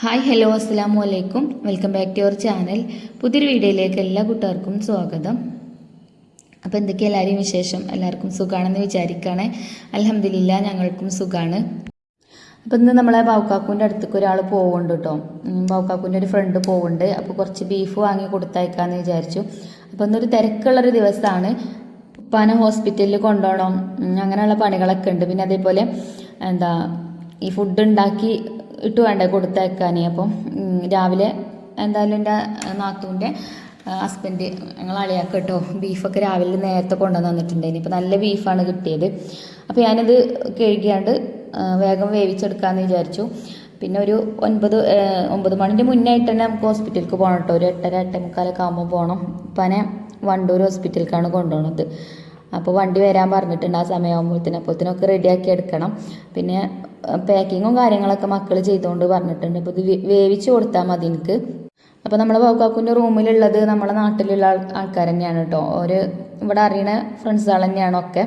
Hi hello അസ്സാമു അലൈക്കും welcome back to your channel പുതിയൊരു വീഡിയോയിലേക്ക് എല്ലാ കൂട്ടുകാർക്കും സ്വാഗതം. അപ്പോൾ എന്തൊക്കെയാണ് എല്ലാവരെയും വിശേഷം? എല്ലാവർക്കും സുഖമാണെന്ന് വിചാരിക്കുകയാണ് അലഹമില്ല ഞങ്ങൾക്കും സുഖമാണ് അപ്പോൾ ഇന്ന് നമ്മളെ ബാവുക്കാക്കുന്റെ അടുത്തേക്ക് ഒരാൾ പോകുന്നുണ്ട് കേട്ടോ ബാവുക്കാക്കുന്റെ ഒരു ഫ്രണ്ട് പോകുന്നുണ്ട് അപ്പോൾ കുറച്ച് ബീഫ് വാങ്ങി കൊടുത്തയക്കാമെന്ന് വിചാരിച്ചു. അപ്പോൾ ഇന്നൊരു തിരക്കുള്ളൊരു ദിവസമാണ് ഉപ്പാനെ ഹോസ്പിറ്റലിൽ കൊണ്ടുപോകണം അങ്ങനെയുള്ള പണികളൊക്കെ ഉണ്ട്. പിന്നെ അതേപോലെ എന്താ ഈ ഫുഡ് ഉണ്ടാക്കി ഇട്ട് വേണ്ടേ കൊടുത്തേക്കാൻ അപ്പം രാവിലെ എന്തായാലും എന്റെ നാത്തൂന്റെ ഹസ്ബൻഡ് ഞങ്ങൾ അളിയാക്ക കേട്ടോ ബീഫൊക്കെ രാവിലെ നേരത്തെ കൊണ്ടുവന്ന് തന്നിട്ടുണ്ട്. ഇനിയിപ്പോൾ നല്ല ബീഫാണ് കിട്ടിയത്. അപ്പോൾ ഞാനത് കഴുകിയാണ്ട് വേഗം വേവിച്ചെടുക്കാമെന്ന് വിചാരിച്ചു. പിന്നെ ഒരു ഒൻപത് ഒമ്പത് മണിന്റെ മുന്നേ ആയിട്ട് തന്നെ നമുക്ക് ഹോസ്പിറ്റലിലേക്ക് പോകണം കേട്ടോ ഒരു എട്ടര എട്ടേ മുക്കാലൊക്കെ ആകുമ്പോൾ പോകണം. പനെ വണ്ടൂർ ഹോസ്പിറ്റലിലേക്കാണ് കൊണ്ടുപോകുന്നത് അപ്പോൾ വണ്ടി വരാൻ പറഞ്ഞിട്ടുണ്ട് ആ സമയമാകുമ്പോഴത്തേനും അപ്പോഴത്തേനൊക്കെ റെഡിയാക്കി എടുക്കണം. പിന്നെ പാക്കിങ്ങും കാര്യങ്ങളൊക്കെ മക്കൾ ചെയ്തുകൊണ്ട് പറഞ്ഞിട്ടുണ്ട്. അപ്പോൾ ഇത് വേവിച്ച് കൊടുത്താൽ മതി എനിക്ക്. അപ്പോൾ നമ്മളെ ബൗക്കാക്കുന്റെ റൂമിലുള്ളത് നമ്മളെ നാട്ടിലുള്ള ആൾക്കാർ തന്നെയാണ് കേട്ടോ ഒരു ഇവിടെ അറിയണ ഫ്രണ്ട്സുകൾ തന്നെയാണ് ഒക്കെ.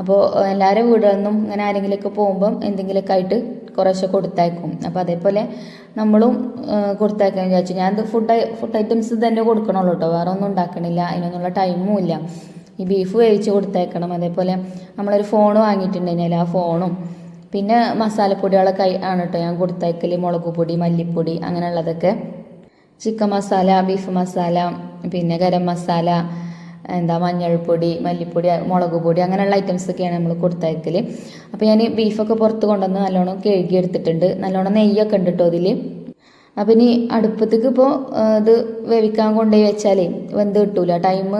അപ്പോൾ എല്ലാവരും വീടുകളിൽ നിന്നും ഇങ്ങനെ ആരെങ്കിലുമൊക്കെ പോകുമ്പം എന്തെങ്കിലുമൊക്കെ ആയിട്ട് കുറേശ്ശെ കൊടുത്തയക്കും. അപ്പോൾ അതേപോലെ നമ്മളും കൊടുത്തയക്കാൻ വിചാരിച്ചു. ഞാൻ ഫുഡ് ഫുഡ് ഐറ്റംസ് തന്നെ കൊടുക്കണുള്ളൂ കേട്ടോ വേറെ ഒന്നും ഉണ്ടാക്കണില്ല അതിനൊന്നുള്ള ടൈമും ഇല്ല. ഈ ബീഫ് വേവിച്ച് കൊടുത്തേക്കണം. അതേപോലെ നമ്മളൊരു ഫോൺ വാങ്ങിയിട്ടുണ്ടെങ്കിൽ ആ ഫോണും പിന്നെ മസാലപ്പൊടികളൊക്കെ ആണ് കേട്ടോ ഞാൻ കൊടുത്തേക്കൽ മുളക് പൊടി മല്ലിപ്പൊടി അങ്ങനെയുള്ളതൊക്കെ. ചിക്കൻ മസാല ബീഫ് മസാല പിന്നെ ഗരം മസാല എന്താ മഞ്ഞൾപ്പൊടി മല്ലിപ്പൊടി മുളക് പൊടി അങ്ങനെയുള്ള ഐറ്റംസൊക്കെയാണ് നമ്മൾ കൊടുത്തയക്കൽ അപ്പോൾ ഞാൻ ബീഫൊക്കെ പുറത്ത് കൊണ്ടുവന്ന് നല്ലോണം കഴുകി എടുത്തിട്ടുണ്ട്. നല്ലോണം നെയ്യൊക്കെ ഉണ്ട് കേട്ടോ ഇതിൽ അപ്പം ഇനി അടുപ്പത്തേക്ക് ഇപ്പോൾ ഇത് വേവിക്കാൻ കൊണ്ടുപോയി വെച്ചാലേ വെന്ത് കിട്ടൂല. ടൈം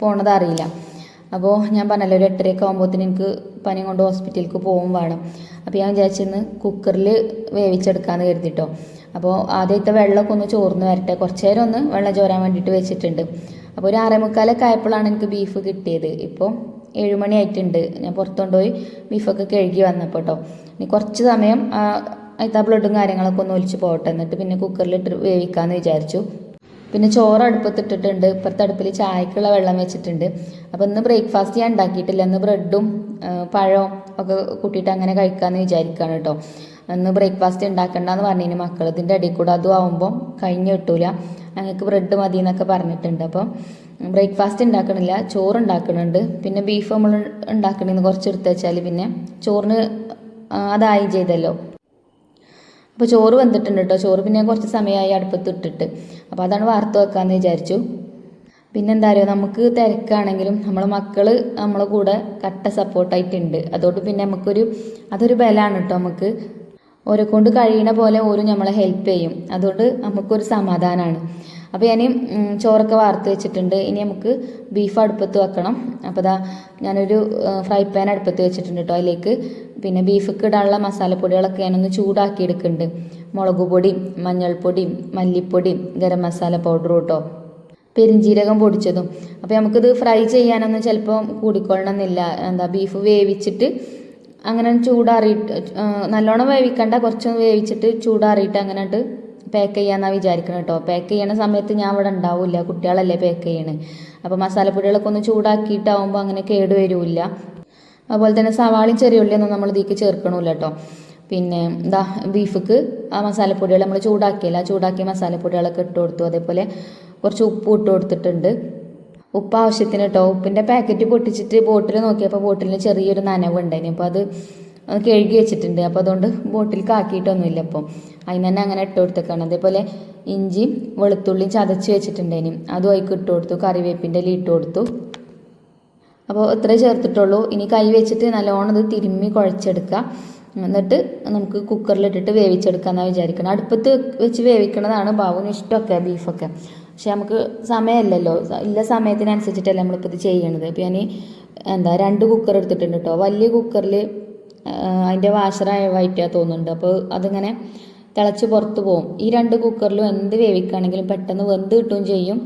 പോണത് അറിയില്ല. അപ്പോൾ ഞാൻ പറഞ്ഞല്ലോ ഒരു എട്ടരയൊക്കെ ആകുമ്പോഴത്തേന് എനിക്ക് പനി കൊണ്ട് ഹോസ്പിറ്റലിലേക്ക് പോകും വേണം അപ്പോൾ ഞാൻ വിചാരിച്ചിന്ന് കുക്കറിൽ വേവിച്ചെടുക്കാമെന്ന് കരുതിട്ടോ അപ്പോൾ ആദ്യത്തെ വെള്ളമൊക്കെ ഒന്ന് ചോർന്ന് വരട്ടെ കുറച്ച് നേരം ഒന്ന് വെള്ളം ചോരാൻ വേണ്ടിയിട്ട് വെച്ചിട്ടുണ്ട് അപ്പോൾ ഒരു ആറേ മുക്കാലൊക്കെ ആയപ്പോഴാണ് എനിക്ക് ബീഫ് കിട്ടിയത് ഇപ്പോൾ ഏഴുമണി ആയിട്ടുണ്ട് ഞാൻ പുറത്തുകൊണ്ടുപോയി ബീഫൊക്കെ കഴുകി വന്നപ്പോൾ കേട്ടോ ഇനി കുറച്ച് സമയം അതിന്റെ ബ്ലഡും കാര്യങ്ങളൊക്കെ ഒന്ന് ഒലിച്ച് പോകട്ടെ എന്നിട്ട് പിന്നെ കുക്കറിലിട്ട് വേവിക്കാമെന്ന് വിചാരിച്ചു പിന്നെ ചോറ് അടുപ്പത്തിട്ടിട്ടുണ്ട്. ഇപ്പുറത്തെ അടുപ്പിൽ ചായക്കുള്ള വെള്ളം വെച്ചിട്ടുണ്ട്. അപ്പോൾ ഇന്ന് ബ്രേക്ക്ഫാസ്റ്റ് ഞാൻ ഉണ്ടാക്കിയിട്ടില്ല. ഇന്ന് ബ്രെഡും പഴവും ഒക്കെ കൂട്ടിയിട്ട് അങ്ങനെ കഴിക്കാമെന്ന് വിചാരിക്കുകയാണ് കേട്ടോ ഇന്ന് ബ്രേക്ക്ഫാസ്റ്റ് ഉണ്ടാക്കണ്ടെന്ന് പറഞ്ഞിന് മക്കൾ ഇതിന്റെ ഇടയിൽ കൂടെ അതും ആവുമ്പോൾ കഴിഞ്ഞ് കിട്ടൂല. ഞങ്ങൾക്ക് ബ്രെഡ് മതി എന്നൊക്കെ പറഞ്ഞിട്ടുണ്ട്. അപ്പം ബ്രേക്ക്ഫാസ്റ്റ് ഉണ്ടാക്കണില്ല. ചോറ് ഉണ്ടാക്കുന്നുണ്ട് പിന്നെ ബീഫ് നമ്മൾ ഉണ്ടാക്കണമെന്ന് കുറച്ച് എടുത്ത് വെച്ചാൽ പിന്നെ ചോറിന് അതായി ചെയ്തല്ലോ. അപ്പോൾ ചോറ് വെന്തിട്ടുണ്ട് കേട്ടോ ചോറ് പിന്നെ കുറച്ച് സമയമായി അടുപ്പത്ത് ഇട്ടിട്ട്. അപ്പോൾ അതാണ് വാർത്ത വെക്കാമെന്ന് വിചാരിച്ചു. പിന്നെന്താ അറിയോ? നമുക്ക് തിരക്കാണെങ്കിലും നമ്മളെ മക്കൾ നമ്മളെ കൂടെ കട്ട സപ്പോർട്ടായിട്ടുണ്ട്. അതുകൊണ്ട് പിന്നെ നമുക്കൊരു അതൊരു ബലമാണ് കേട്ടോ നമുക്ക്. ഓരെ കൊണ്ട് കഴിയണ പോലെ ഓരോ നമ്മളെ ഹെൽപ്പ് ചെയ്യും. അതുകൊണ്ട് നമുക്കൊരു സമാധാനമാണ് അപ്പോൾ ഞാൻ ചോറൊക്കെ വാർത്ത് വെച്ചിട്ടുണ്ട്. ഇനി നമുക്ക് ബീഫ് അടുപ്പത്ത് വെക്കണം. അപ്പോൾ ഇതാ ഞാനൊരു ഫ്രൈ പാൻ അടുപ്പത്ത് വെച്ചിട്ടുണ്ട് കേട്ടോ അതിലേക്ക്. പിന്നെ ബീഫൊക്കെ ഇടാനുള്ള മസാലപ്പൊടികളൊക്കെ ഞാനൊന്ന് ചൂടാക്കി എടുക്കുന്നുണ്ട്. മുളക് പൊടിയും മഞ്ഞൾപ്പൊടിയും മല്ലിപ്പൊടിയും ഗരം മസാല പൗഡറും കേട്ടോ പെരിഞ്ജീരകം പൊടിച്ചതും. അപ്പോൾ നമുക്കിത് ഫ്രൈ ചെയ്യാനൊന്നും ചിലപ്പോൾ കൂടിക്കൊള്ളണമെന്നില്ല എന്താ ബീഫ് വേവിച്ചിട്ട് അങ്ങനെ ചൂടാറിയിട്ട് നല്ലോണം വേവിക്കണ്ട കുറച്ചൊന്ന് വേവിച്ചിട്ട് ചൂടാറിയിട്ട് അങ്ങനെ പാക്ക് ചെയ്യാമെന്നാണ് വിചാരിക്കണം കേട്ടോ പാക്ക് ചെയ്യണ സമയത്ത് ഞാൻ ഇവിടെ ഉണ്ടാവില്ല. കുട്ടികളല്ലേ പാക്ക് ചെയ്യണേ. അപ്പോൾ മസാലപ്പൊടികളൊക്കെ ഒന്ന് ചൂടാക്കിയിട്ടാവുമ്പോൾ അങ്ങനെ കേട് വരില്ല. അതുപോലെ തന്നെ സവാളയും ചെറിയ ഉള്ളിയൊന്നും നമ്മൾ ഇതിലേക്ക് ചേർക്കണമില്ല കേട്ടോ പിന്നെ എന്താ ബീഫിക്ക് ആ മസാലപ്പൊടികൾ നമ്മൾ ചൂടാക്കിയില്ല ചൂടാക്കിയ മസാലപ്പൊടികളൊക്കെ ഇട്ട് കൊടുത്തു. അതേപോലെ കുറച്ച് ഉപ്പ് ഇട്ട് കൊടുത്തിട്ടുണ്ട്. ഉപ്പ് ആവശ്യത്തിന് കേട്ടോ ഉപ്പിന്റെ പാക്കറ്റ് പൊട്ടിച്ചിട്ട് ബോട്ടിൽ നോക്കിയപ്പോൾ ബോട്ടിലിന് ചെറിയൊരു നനവ് ഉണ്ടായിരുന്നു അപ്പോൾ അത് കഴുകി വെച്ചിട്ടുണ്ട്. അപ്പോൾ അതുകൊണ്ട് ബോട്ടിൽ കാക്കിയിട്ടൊന്നുമില്ല അപ്പം അതിന് തന്നെ അങ്ങനെ ഇട്ട് കൊടുത്തേക്കാണ്. അതേപോലെ ഇഞ്ചിയും വെളുത്തുള്ളിയും ചതച്ച് വെച്ചിട്ടുണ്ടേനും അതും അതിക്ക് ഇട്ട് കൊടുത്തു. കറിവേപ്പിന്റെ ഇട്ട് കൊടുത്തു. അപ്പോൾ ഇത്രേ ചേർത്തിട്ടുള്ളൂ. ഇനി കൈ വെച്ചിട്ട് നല്ലോണം ഇത് തിരുമ്മി കുഴച്ചെടുക്കുക. എന്നിട്ട് നമുക്ക് കുക്കറിലിട്ടിട്ട് വേവിച്ചെടുക്കാമെന്നാണ് വിചാരിക്കണം. അടുപ്പത്ത് വെച്ച് വേവിക്കണതാണ് ബാബുവിന് ഇഷ്ടമൊക്കെ ബീഫൊക്കെ. പക്ഷെ നമുക്ക് സമയമല്ലല്ലോ. ഇല്ല സമയത്തിനനുസരിച്ചിട്ടല്ല നമ്മളിപ്പോൾ ഇത് ചെയ്യണത്. അപ്പോൾ ഞാൻ എന്താ രണ്ട് കുക്കർ എടുത്തിട്ടുണ്ട് കേട്ടോ വലിയ കുക്കറിൽ അതിന്റെ വാഷറായവായിട്ടാണ് തോന്നുന്നുണ്ട്. അപ്പോൾ അതിങ്ങനെ തിളച്ച് പുറത്ത് പോകും ഈ രണ്ട് കുക്കറിലും എന്ത് വേവിക്കുകയാണെങ്കിലും പെട്ടെന്ന് വെന്ത് കിട്ടുകയും ചെയ്യും.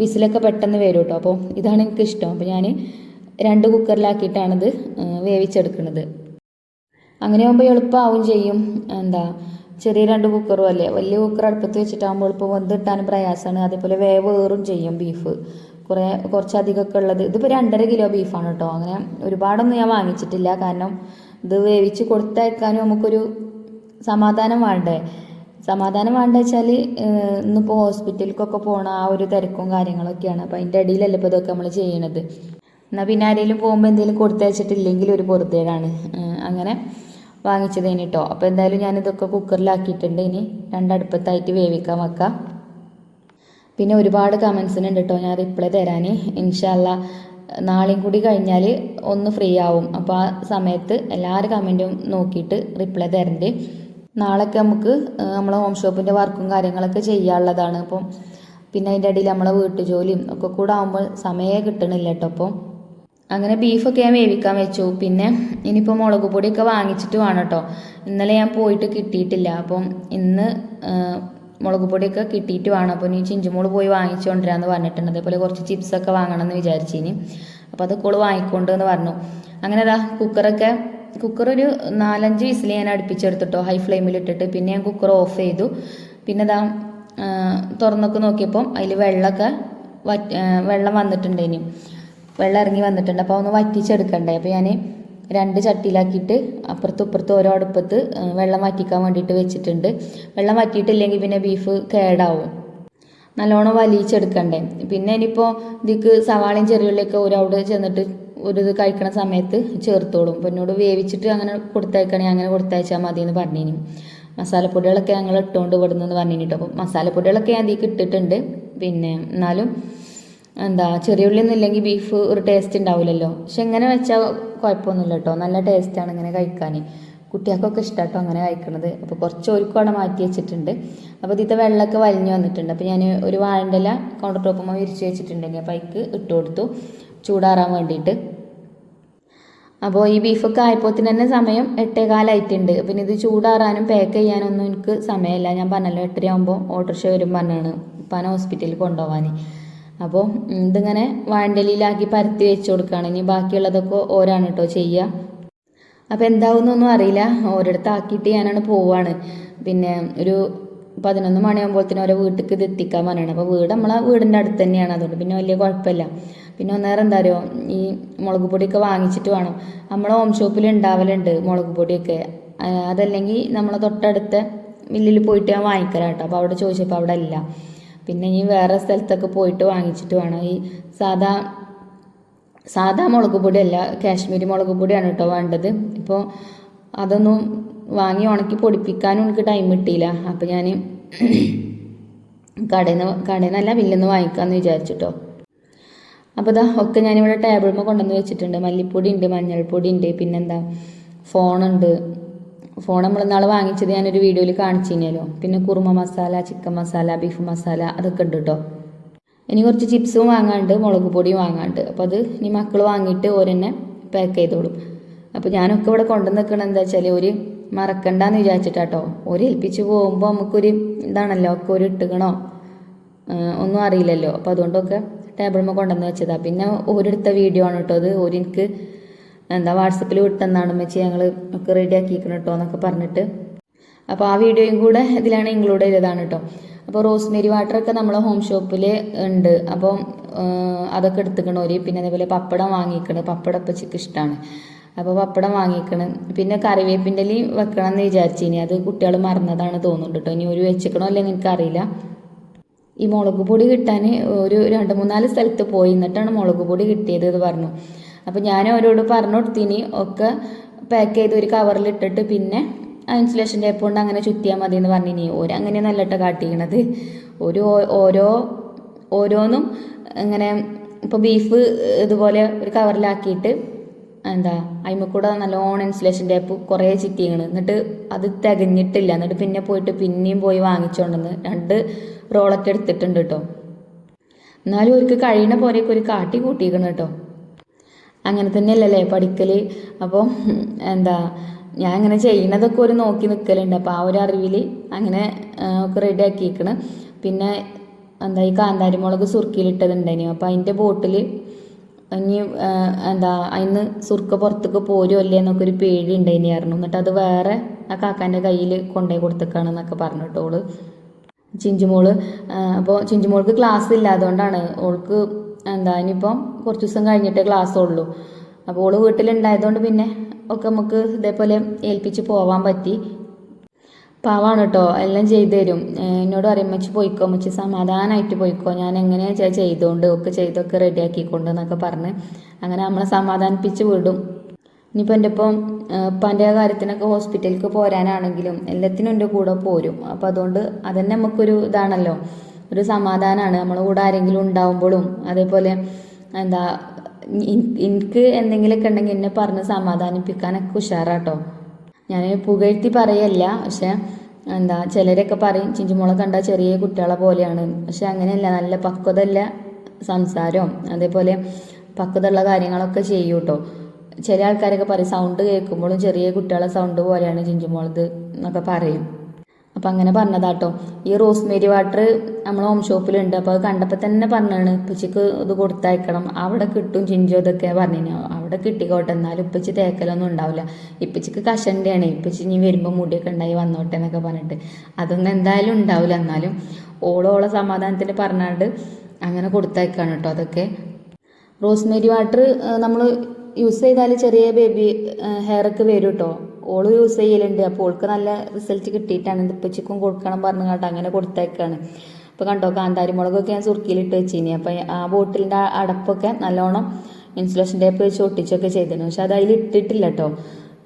വിസിലൊക്കെ പെട്ടെന്ന് വരും കേട്ടോ. അപ്പോൾ ഇതാണ് എനിക്ക് ഇഷ്ടം. അപ്പോൾ ഞാൻ രണ്ട് കുക്കറിലാക്കിയിട്ടാണിത് വേവിച്ചെടുക്കുന്നത് അങ്ങനെ ആകുമ്പോൾ എളുപ്പമാവും ചെയ്യും. എന്താ ചെറിയ രണ്ട് കുക്കറും അല്ലേ? വലിയ കുക്കർ അടുപ്പത്ത് വെച്ചിട്ടാകുമ്പോൾ ഇപ്പോൾ വെന്തിട്ടാനും പ്രയാസമാണ്. അതേപോലെ വേവേറും ചെയ്യും ബീഫ്. കുറേ കുറച്ചധികമൊക്കെ ഉള്ളത്. ഇതിപ്പോൾ രണ്ടര കിലോ ബീഫാണ് കേട്ടോ. അങ്ങനെ ഒരുപാടൊന്നും ഞാൻ വാങ്ങിച്ചിട്ടില്ല. കാരണം ഇത് വേവിച്ച് കൊടുത്തയക്കാനും നമുക്കൊരു സമാധാനം വേണ്ടേ? സമാധാനം വേണ്ട വെച്ചാൽ ഇന്നിപ്പോൾ ഹോസ്പിറ്റലിലേക്കൊക്കെ പോണ ആ ഒരു തിരക്കും കാര്യങ്ങളൊക്കെയാണ്. അപ്പോൾ അതിന്റെ ഇടയിലല്ലേ ഇപ്പോൾ ഇതൊക്കെ നമ്മൾ ചെയ്യണത്. എന്നാൽ പിന്നെ ആരെങ്കിലും പോകുമ്പോൾ എന്തെങ്കിലും കൊടുത്തയച്ചിട്ടില്ലെങ്കിൽ ഒരു പൊറുതേടാണ്. അങ്ങനെ വാങ്ങിച്ചതേന് കേട്ടോ അപ്പോൾ എന്തായാലും ഞാനിതൊക്കെ കുക്കറിലാക്കിയിട്ടുണ്ട് ഇനി. രണ്ടടുപ്പത്തായിട്ട് വേവിക്കാൻ വെക്കാം. പിന്നെ ഒരുപാട് കമൻസിനുണ്ട് കേട്ടോ ഞാൻ റിപ്ലൈ തരാൻ ഇൻഷാല്ല നാളെയും കൂടി കഴിഞ്ഞാൽ ഒന്ന് ഫ്രീ ആവും. അപ്പോൾ ആ സമയത്ത് എല്ലാവരും കമന്റും നോക്കിയിട്ട് റിപ്ലൈ തരണ്ട്. നാളെയൊക്കെ നമുക്ക് നമ്മൾ ഹോം ഷോപ്പിന്റെ വർക്കും കാര്യങ്ങളൊക്കെ ചെയ്യാനുള്ളതാണ്. അപ്പം പിന്നെ അതിന്റെ ഇടയിൽ നമ്മളെ വീട്ടുജോലിയും ഒക്കെ കൂടെ ആകുമ്പോൾ സമയമേ കിട്ടണില്ല കേട്ടോ അപ്പോൾ അങ്ങനെ ബീഫൊക്കെ ഞാൻ വേവിക്കാൻ വെച്ചു. പിന്നെ ഇനിയിപ്പോൾ മുളക് പൊടിയൊക്കെ വാങ്ങിച്ചിട്ട് വേണം കേട്ടോ ഇന്നലെ ഞാൻ പോയിട്ട് കിട്ടിയിട്ടില്ല. അപ്പം ഇന്ന് മുളക് പൊടിയൊക്കെ കിട്ടിയിട്ട് വേണം. അപ്പോൾ ഇനി ചിഞ്ചുമോൾ പോയി വാങ്ങിച്ചു കൊണ്ടുവരാമെന്ന് പറഞ്ഞിട്ടുണ്ട് അതേപോലെ കുറച്ച് ചിപ്സൊക്കെ വാങ്ങണം എന്ന് വിചാരിച്ചിനി. അപ്പോൾ അതൊക്കെ ഓൾ വാങ്ങിക്കൊണ്ട് എന്ന് പറഞ്ഞു. അങ്ങനെ അതാ കുക്കറൊക്കെ കുക്കർ ഒരു നാലഞ്ച് വിസിൽ ഞാൻ അടുപ്പിച്ചെടുത്തിട്ടോ ഹൈ ഫ്ലെയിമിൽ ഇട്ടിട്ട്. പിന്നെ ഞാൻ കുക്കർ ഓഫ് ചെയ്തു. പിന്നെ അതാ തുറന്നൊക്കെ നോക്കിയപ്പം അതിൽ വെള്ളമൊക്കെ വെള്ളം വന്നിട്ടുണ്ട് ഇനി വെള്ളം ഇറങ്ങി വന്നിട്ടുണ്ട്. അപ്പോൾ ഒന്ന് വറ്റിച്ചെടുക്കണ്ടേ. അപ്പോൾ ഞാൻ രണ്ട് ചട്ടിയിലാക്കിയിട്ട് അപ്പുറത്തും ഇപ്പുറത്തും ഓരോ അടുപ്പത്ത് വെള്ളം വറ്റിക്കാൻ വേണ്ടിയിട്ട് വെച്ചിട്ടുണ്ട്. വെള്ളം വറ്റിയിട്ടില്ലെങ്കിൽ പിന്നെ ബീഫ് കേടാവും. നല്ലോണം വലിയിച്ചെടുക്കണ്ടേ പിന്നെ ഇനിയിപ്പോൾ ഇതിക്ക് സവാളയും ചെറിയുള്ളിയൊക്കെ ഒരവിടെ ചെന്നിട്ട് ഒരു ഇത് കഴിക്കണ സമയത്ത് ചേർത്തോളും. അപ്പോൾ എന്നോട് വേവിച്ചിട്ട് അങ്ങനെ കൊടുത്തയക്കണേ അങ്ങനെ കൊടുത്തയച്ചാൽ മതി എന്ന് പറഞ്ഞിനി. മസാലപ്പൊടികളൊക്കെ ഞങ്ങൾ ഇട്ടുകൊണ്ട് വിടുന്നെന്ന് പറഞ്ഞു കേട്ടോ അപ്പോൾ മസാലപ്പൊടികളൊക്കെ ഞാൻ ഇതിക്ക് ഇട്ടിട്ടുണ്ട്. പിന്നെ എന്നാലും എന്താ ചെറിയ ഉള്ളിയൊന്നും ഇല്ലെങ്കിൽ ബീഫ് ഒരു ടേസ്റ്റ് ഉണ്ടാവില്ലല്ലോ പക്ഷെ എങ്ങനെ വെച്ചാൽ കുഴപ്പമൊന്നുമില്ല കേട്ടോ നല്ല ടേസ്റ്റാണ് ഇങ്ങനെ കഴിക്കാൻ കുട്ടികൾക്കൊക്കെ ഇഷ്ടം കേട്ടോ അങ്ങനെ കഴിക്കണത്. അപ്പോൾ കുറച്ച് ഒരുക്കും അവിടെ മാറ്റി വെച്ചിട്ടുണ്ട്. അപ്പോൾ ഇതിന്റെ വെള്ളമൊക്കെ വലിഞ്ഞു വന്നിട്ടുണ്ട്. അപ്പോൾ ഞാൻ ഒരു വാഴന്റെ ഇല കൗണ്ടർ ടോപ്പുമ്പോൾ വിരിച്ച് വെച്ചിട്ടുണ്ടെങ്കിൽ അപ്പോൾ അതിക്ക് ഇട്ട് കൊടുത്തു. ചൂടാറാൻ വേണ്ടിയിട്ട്. അപ്പോൾ ഈ ബീഫൊക്കെ ആയപ്പോത്തിന് തന്നെ സമയം എട്ടേകാലായിട്ടുണ്ട്. പിന്നെ ഇത് ചൂടാറാനും പാക്ക് ചെയ്യാനൊന്നും എനിക്ക് സമയമില്ല. ഞാൻ പറഞ്ഞല്ലോ എട്ടര ആകുമ്പോൾ ഓട്ടോറിക്ഷ വരും പറഞ്ഞാണ് ഉപ്പാനെ ഹോസ്പിറ്റലിൽ കൊണ്ടുപോകാൻ അപ്പോൾ ഇതിങ്ങനെ വാണ്ടലിയിലാക്കി പരത്തി വെച്ച് കൊടുക്കുകയാണ് ഇനി ബാക്കിയുള്ളതൊക്കെ ഓരാണ് കേട്ടോ ചെയ്യുക അപ്പോൾ എന്താവുമെന്നൊന്നും അറിയില്ല. ഓരോരുത്തർ ആക്കിയിട്ട് ഞാനാണ് പോവാണ്. പിന്നെ ഒരു പതിനൊന്ന് മണിയാകുമ്പോഴത്തേനും ഓരോ വീട്ടിലേക്ക് ഇത് എത്തിക്കാൻ പറഞ്ഞാണ്. അപ്പോൾ വീട് നമ്മളെ വീടിന്റെ അടുത്ത് തന്നെയാണ്. അതുകൊണ്ട് പിന്നെ വലിയ കുഴപ്പമില്ല. പിന്നെ ഒന്നേറെ എന്താ അറിയോ? ഈ മുളക് പൊടിയൊക്കെ വാങ്ങിച്ചിട്ട് വേണം. നമ്മളെ ഹോം ഷോപ്പിൽ ഉണ്ടാവലുണ്ട് മുളക് പൊടിയൊക്കെ. അതല്ലെങ്കിൽ നമ്മളെ തൊട്ടടുത്ത മില്ലിൽ പോയിട്ട് ഞാൻ വാങ്ങിക്കലാട്ടോ. അപ്പോൾ അവിടെ ചോദിച്ചപ്പോൾ അവിടെ ഇല്ല. പിന്നെ ഇനി വേറെ സ്ഥലത്തൊക്കെ പോയിട്ട് വാങ്ങിച്ചിട്ട് വേണം. ഈ സാധാ സാധാ മുളക് പൊടിയല്ല കാശ്മീരി മുളക് പൊടിയാണ് കേട്ടോ വേണ്ടത്. ഇപ്പോൾ അതൊന്നും വാങ്ങി ഉണക്കി പൊടിപ്പിക്കാനും എനിക്ക് ടൈം കിട്ടിയില്ല. അപ്പോൾ ഞാൻ കടയിൽ നിന്ന് കടയിൽ നിന്നല്ല വില്ലെന്ന് വാങ്ങിക്കാമെന്ന് വിചാരിച്ചിട്ടോ. അപ്പോൾ ഇതാ ഒക്കെ ഞാനിവിടെ ടേബിളിൽ കൊണ്ടുവന്ന് വെച്ചിട്ടുണ്ട്. മല്ലിപ്പൊടി ഉണ്ട് മഞ്ഞൾപ്പൊടി ഉണ്ട് പിന്നെന്താ ഫോണുണ്ട്. ഫോൺ നമ്മൾ നാളെ വാങ്ങിച്ചത് ഞാനൊരു വീഡിയോയിൽ കാണിച്ചു കഴിഞ്ഞാലോ പിന്നെ കുറുമ മസാല ചിക്കൻ മസാല ബീഫ് മസാല അതൊക്കെ ഉണ്ട് കേട്ടോ ഇനി കുറച്ച് ചിപ്സും വാങ്ങാണ്ട് മുളക് പൊടിയും വാങ്ങാണ്ട്. അപ്പോൾ അത് ഇനി മക്കൾ വാങ്ങിയിട്ട് ഓരെന്നെ പാക്ക് ചെയ്തോളും. അപ്പോൾ ഞാനൊക്കെ ഇവിടെ കൊണ്ടുവന്ന് നിൽക്കണം എന്താ വെച്ചാൽ ഒരു മറക്കണ്ടെന്ന് വിചാരിച്ചിട്ടാട്ടോ. ഒരു ഏൽപ്പിച്ച് പോകുമ്പോൾ നമുക്കൊരു ഇതാണല്ലോ ഒക്കെ ഒരു ഇട്ടുകണോ ഒന്നും അറിയില്ലല്ലോ. അപ്പോൾ അതുകൊണ്ടൊക്കെ ടേബിളിൽ കൊണ്ടുവന്ന് വെച്ചതാണ് പിന്നെ ഓരെടുത്ത വീഡിയോ ആണ് കേട്ടോ അത്. ഓരെനിക്ക് എന്താ വാട്സപ്പിൽ വിട്ടെന്നാണ് വെച്ച് ഞങ്ങൾ ഒക്കെ റെഡി ആക്കിയിരിക്കണം കേട്ടോ എന്നൊക്കെ പറഞ്ഞിട്ട്. അപ്പോൾ ആ വീഡിയോയും കൂടെ ഇതിലാണ് ഇൻക്ലൂഡ് ചെയ്തതാണ് കേട്ടോ അപ്പോൾ റോസ്മേരി വാട്ടറൊക്കെ നമ്മളെ ഹോം ഷോപ്പിൽ ഉണ്ട്. അപ്പം അതൊക്കെ ഒരു പിന്നെ അതേപോലെ പപ്പടം വാങ്ങിക്കണ്. പപ്പടം ഇപ്പച്ചിക്ക് ഇഷ്ടമാണ് അപ്പോൾ പപ്പടം വാങ്ങിക്കണം. പിന്നെ കറിവേപ്പിന്റെ ഇലയും വെക്കണം എന്ന് വിചാരിച്ചിനി. അത് കുട്ടികൾ മറന്നതാണ് തോന്നുന്നുണ്ട് കേട്ടോ ഇനി ഒരു വെച്ചിക്കണോ അല്ലെങ്കിൽ എനിക്കറിയില്ല. ഈ മുളക് പൊടി കിട്ടാൻ ഒരു രണ്ട് മൂന്നാൽ സ്ഥലത്ത് പോയി. എന്നിട്ടാണ് മുളക് പൊടി കിട്ടിയത് എന്ന് പറഞ്ഞു. അപ്പോൾ ഞാൻ അവരോട് പറഞ്ഞു കൊടുത്തിനി ഒക്കെ പാക്ക് ചെയ്ത് ഒരു കവറിലിട്ടിട്ട് പിന്നെ ഇൻസുലേഷൻ ടേപ്പ് കൊണ്ട് അങ്ങനെ ചുറ്റിയാൽ മതി എന്ന് പറഞ്ഞിനി. ഓരങ്ങനെ നല്ലട്ട കാട്ടിക്കണത്. ഒരു ഓരോ ഓരോന്നും ഇങ്ങനെ ഇപ്പോൾ ബീഫ് ഇതുപോലെ ഒരു കവറിലാക്കിയിട്ട് എന്താ അതിമ്മ കൂടെ നല്ലോണം ഇൻസുലേഷൻ ടേപ്പ് കുറേ ചിറ്റിയാണ് എന്നിട്ട് അത് തികഞ്ഞിട്ടില്ല. എന്നിട്ട് പിന്നെ പോയിട്ട് പിന്നെയും പോയി വാങ്ങിച്ചുകൊണ്ടെന്ന് രണ്ട് റോളൊക്കെ എടുത്തിട്ടുണ്ട് കേട്ടോ എന്നാലും അവർക്ക് കഴിയണ പോലെയൊക്കെ ഒരു കാട്ടി കൂട്ടിയിരിക്കണം കേട്ടോ അങ്ങനെ തന്നെയല്ലല്ലേ പഠിക്കൽ അപ്പോൾ എന്താ ഞാൻ അങ്ങനെ ചെയ്യുന്നതൊക്കെ ഒരു നോക്കി നിൽക്കലുണ്ട് അപ്പോൾ ആ ഒരു അറിവിൽ അങ്ങനെ ഒക്കെ റെഡി ആക്കിയിരിക്കണ് പിന്നെ എന്താ ഈ കാന്താരി മുളക് സുർക്കിയിലിട്ടതുണ്ടായിരുന്നു അപ്പോൾ അതിന്റെ ബോട്ടിൽ ഇനി എന്താ അതിന് സുർക്ക പുറത്തേക്ക് പോരും അല്ലേ എന്നൊക്കെ ഒരു പേടി ഉണ്ടായിരുന്നു എന്നിട്ട് അത് വേറെ ആ കാക്കാന്റെ കയ്യിൽ കൊണ്ടുപോയി കൊടുത്തേക്കാണെന്നൊക്കെ പറഞ്ഞു കേട്ടോ ചിഞ്ചുമോൾ അപ്പോൾ ചിഞ്ചുമോൾക്ക് ക്ലാസ് ഇല്ല അതുകൊണ്ടാണ് ഓൾക്ക് എന്താ ഇനിയിപ്പം കുറച്ച് ദിവസം കഴിഞ്ഞിട്ടേ ക്ലാസ് ഉള്ളൂ. അപ്പോൾ ഓൾ വീട്ടിലുണ്ടായതുകൊണ്ട് പിന്നെ ഒക്കെ നമുക്ക് ഇതേപോലെ ഏൽപ്പിച്ച് പോവാൻ പറ്റി. പാവാണ് കേട്ടോ എല്ലാം ചെയ്തു തരും എന്നോട് പറയും മച്ചി പോയിക്കോ മച്ചി സമാധാനമായിട്ട് പോയിക്കോ. ഞാൻ എങ്ങനെ ചെയ്തുകൊണ്ട് ഒക്കെ ചെയ്തൊക്കെ റെഡിയാക്കിക്കൊണ്ട് എന്നൊക്കെ പറഞ്ഞ് അങ്ങനെ നമ്മളെ സമാധാനിപ്പിച്ച് വിടും. ഇനിയിപ്പോൾ എന്റെ ഇപ്പം ഉപ്പാന്റെ കാര്യത്തിനൊക്കെ ഹോസ്പിറ്റലിലേക്ക് പോരാനാണെങ്കിലും എല്ലാത്തിനും എന്റെ കൂടെ പോരും. അപ്പോൾ അതുകൊണ്ട് അതന്നെ നമുക്കൊരു ഇതാണല്ലോ. ഒരു സമാധാനമാണ് നമ്മളെ കൂടെ ആരെങ്കിലും ഉണ്ടാവുമ്പോഴും അതേപോലെ എന്താ എനിക്ക് എന്തെങ്കിലുമൊക്കെ ഉണ്ടെങ്കിൽ എന്നെ പറഞ്ഞ് സമാധാനിപ്പിക്കാനൊക്കെ ഉഷാറാട്ടോ. ഞാൻ പുകഴ്ത്തി പറയല്ല പക്ഷെ എന്താ ചിലരൊക്കെ പറയും ചിഞ്ചുമോളെ കണ്ട ചെറിയ കുട്ടികളെ പോലെയാണ്. പക്ഷെ അങ്ങനെയല്ല നല്ല പക്വതല്ല സംസാരവും അതേപോലെ പക്വതയുള്ള കാര്യങ്ങളൊക്കെ ചെയ്യും കേട്ടോ ചില ആൾക്കാരൊക്കെ പറയും സൗണ്ട് കേൾക്കുമ്പോഴും ചെറിയ കുട്ടികളെ സൗണ്ട് പോലെയാണ് ചിഞ്ചുമോളത് എന്നൊക്കെ പറയും. അപ്പം അങ്ങനെ പറഞ്ഞതാട്ടോ. ഈ റോസ്മേരി വാട്ടർ നമ്മൾ ഹോം ഷോപ്പിലുണ്ട് അപ്പോൾ അത് കണ്ടപ്പോൾ തന്നെ പറഞ്ഞാണ് ഉപ്പച്ചിക്ക് ഇത് കൊടുത്തയക്കണം. അവിടെ കിട്ടും ചിഞ്ചോ ഇതൊക്കെ പറഞ്ഞു അവിടെ കിട്ടിക്കോട്ടെ. എന്നാലും ഉപ്പച്ചി തേക്കലൊന്നും ഉണ്ടാവില്ല. ഇപ്പച്ചിക്ക് കഷന്റെയാണ് ഇപ്പച്ചി ഇനി വരുമ്പോൾ മുടിയൊക്കെ ഉണ്ടായി വന്നോട്ടെ എന്നൊക്കെ പറഞ്ഞിട്ട്. അതൊന്നും എന്തായാലും ഉണ്ടാവില്ല. എന്നാലും ഓളോളെ സമാധാനത്തിന് പറഞ്ഞാണ്ട് അങ്ങനെ കൊടുത്തയക്കാണ് കേട്ടോ അതൊക്കെ. റോസ്മേരി വാട്ടർ നമ്മൾ യൂസ് ചെയ്താൽ ചെറിയ ബേബി ഹെയർ ഒക്കെ വരും കേട്ടോ. ഓൾ യൂസ് ചെയ്യലുണ്ട്. അപ്പോൾ ഓൾക്ക് നല്ല റിസൾട്ട് കിട്ടിയിട്ടാണ്. ഇപ്പൊ ഇപ്പച്ചിക്കും കൊടുക്കണം പറഞ്ഞു കേട്ടോ അങ്ങനെ കൊടുത്തേക്കാണ്. ഇപ്പോൾ കണ്ടോ കാന്താരി മുളകൊക്കെ ഞാൻ സുർക്കിയിലിട്ട് വെച്ചിനി. അപ്പോൾ ആ ബോട്ടിലിന്റെ അടപ്പൊക്കെ നല്ലോണം ഇൻസുലേഷൻ ടേപ്പ് വെച്ച് ഒട്ടിച്ചൊക്കെ ചെയ്തിരുന്നു. പക്ഷെ അത് അതിൽ ഇട്ടിട്ടില്ല കേട്ടോ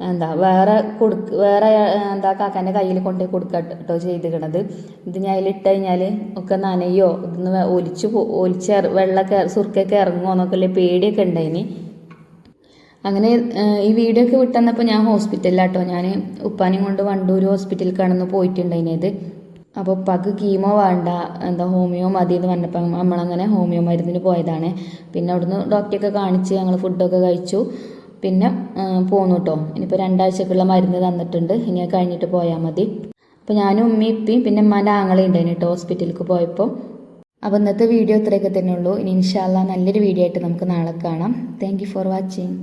എന്താ വേറെ കൊടുക്ക് വേറെ എന്താ കാക്കാന്റെ കയ്യിൽ കൊണ്ടുപോയി കൊടുക്കുക കേട്ടോ ചെയ്തിക്കണത്. ഇത് ഞാൻ അതിലിട്ട് കഴിഞ്ഞാൽ ഒക്കെ നനയോ ഇതൊന്ന് ഒലിച്ച് ഒലിച്ച് വെള്ളമൊക്കെ സുർക്കൊക്കെ ഇറങ്ങുമോ എന്നൊക്കെ പേടിയൊക്കെ ഉണ്ടായിന്. അങ്ങനെ ഈ വീഡിയോ ഒക്കെ വിട്ടന്നപ്പോൾ ഞാൻ ഹോസ്പിറ്റലിലാട്ടോ. ഞാൻ ഉപ്പാനെയും കൊണ്ട് വണ്ടൂർ ഹോസ്പിറ്റലിൽ ഹോസ്പിറ്റലിലേക്കാണെന്ന് പോയിട്ടുണ്ടതിനേത് അപ്പോൾ ഉപ്പാക്ക് കീമോ വേണ്ട എന്താ ഹോമിയോ മതി എന്ന് പറഞ്ഞപ്പോൾ നമ്മളങ്ങനെ ഹോമിയോ മരുന്നിന് പോയതാണ്. പിന്നെ അവിടുന്ന് ഡോക്ടറെയൊക്കെ കാണിച്ച് ഞങ്ങൾ ഫുഡൊക്കെ കഴിച്ചു. പിന്നെ പോന്നു കേട്ടോ ഇനിയിപ്പോൾ രണ്ടാഴ്ചക്കുള്ള മരുന്ന് തന്നിട്ടുണ്ട്. ഇനി കഴിഞ്ഞിട്ട് പോയാൽ മതി. അപ്പോൾ ഞാനും ഉമ്മയും പിന്നെ ഉമ്മാന്റെ ആങ്ങളെ ഉണ്ടായിന് കേട്ടോ ഹോസ്പിറ്റലിലേക്ക് പോയപ്പോൾ അപ്പോൾ ഇന്നത്തെ വീഡിയോ ഇത്രയൊക്കെ തന്നെ ഉള്ളൂ ഇനി ഇൻഷാല്ല നല്ലൊരു വീഡിയോ ആയിട്ട് നമുക്ക് നാളെ കാണാം. Thank for watching